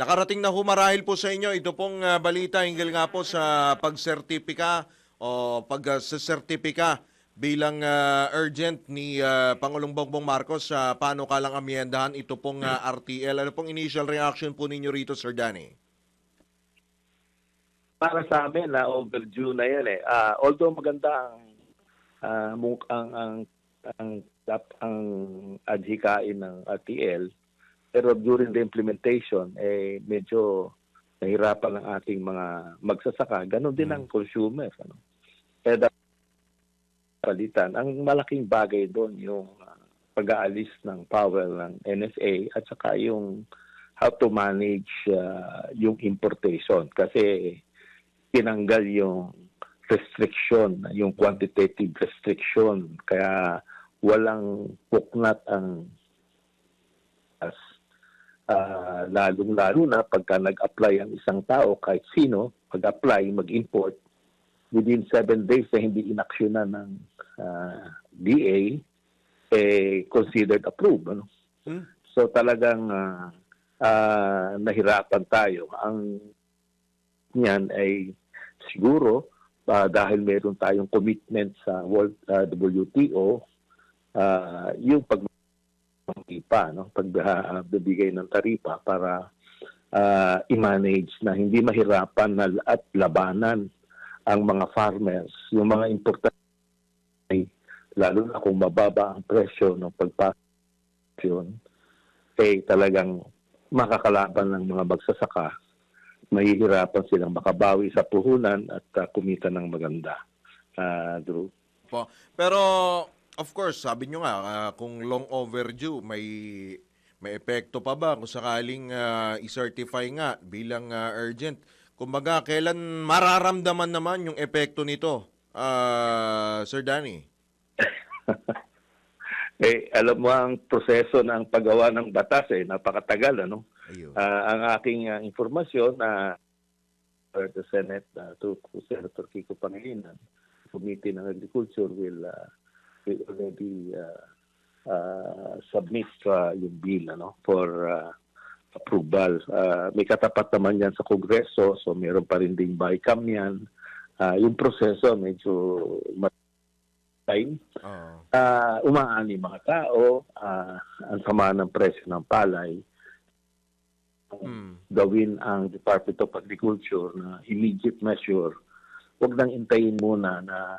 Nakarating na humarahil po sa inyo ito pong ah, balita hinggil nga po sa pagsertipika o pagsertipika bilang ah, urgent ni ah, Pangulong Bongbong Marcos sa paano kalang amyendahan ito pong ah, RTL. Ano pong initial reaction po ninyo rito, Sir Danny? para sa amin na overdue na yan eh. Ah, although maganda ang mung- ang ang ang ang, ang adhikain ng RTL, pero during the implementation eh medyo nahirapan ang ating mga magsasaka. Ganon din ang consumer. Ano? Kaya dapat palitan. Ang malaking bagay doon yung ah, pag-aalis ng power ng NFA at saka yung how to manage ah, yung importation. Kasi tinanggal yung restriction, yung quantitative restriction. Kaya walang puknat ang as ah, lalong-lalo na pagka nag-apply ang isang tao, kahit sino, pag-apply, mag-import, within seven days na hindi inaksyonan ng ah, DA, eh, considered approved. Ano? Hmm? So talagang ah, ah, nahirapan tayo. Ang niyan ay siguro ah, dahil meron tayong commitment sa World ah, WTO ah, yung pag taripa, no? pagbibigay ng taripa para ah, i-manage na hindi mahirapan na at labanan ang mga farmers, yung mga importante lalo na kung mababa ang presyo ng pagpasyon, eh talagang makakalaban ng mga magsasaka mahihirapan silang makabawi sa puhunan at ah, kumita ng maganda. Ah, Drew. Pero of course, sabi nyo nga ah, kung long overdue may may epekto pa ba kung sakaling ah, i-certify nga bilang ah, urgent? Kumbaga, kailan mararamdaman naman yung epekto nito, ah, Sir Danny? Eh, alam mo ang proseso ng paggawa ng batas eh, napakatagal ano. Ayun. Ah, ang aking ah, informasyon na uh, the Senate uh, to, to Senator Kiko Pangilinan, Committee ng Agriculture will uh, will already uh, uh, submit uh, yung bill ano for uh, approval. Uh, may katapat naman yan sa Kongreso, so meron pa rin ding BICAM yan. Uh, yung proseso medyo time. Oo. Uh, umaani mga tao, uh, ang sama ng presyo ng palay, Hmm. gawin ang Department of Agriculture na immediate measure, huwag nang intayin muna na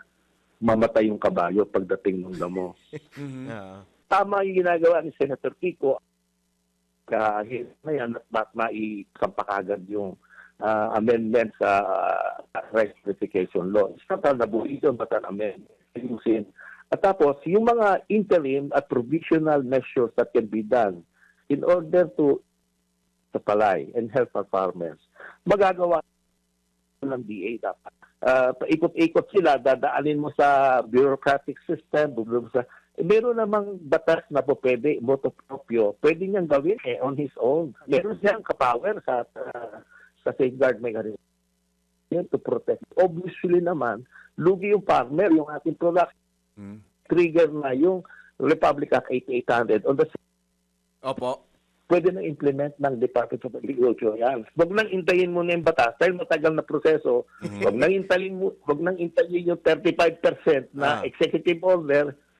mamatay yung kabayo pagdating ng damo. Ah. Tama yung ginagawa ni Senator Kiko kahit na yan at ba't maisampakagad yung ah, amendment sa uh, rice verification law. It's not an abolition but an amendment. Ayusin. At tapos, yung mga interim at provisional measures that can be done in order to supply and help our farmers, magagawa ng DA dapat. Uh, paikot-ikot sila, dadaanin mo sa bureaucratic system, bubulong sa... Eh, meron namang batas na po pwede, moto proprio, pwede niyang gawin eh, on his own. Meron siyang kapower sa uh, sa safeguard mechanism yan to protect. Obviously naman, lugi yung farmer, yung ating product Hmm. trigger na yung Republic Act 8800 on the Opo. Pwede na implement ng Department of Agriculture yan. Huwag nang intayin mo na yung batas dahil matagal na proseso. Huwag nang intayin mo, huwag nang intayin yung 35% na Ah. executive order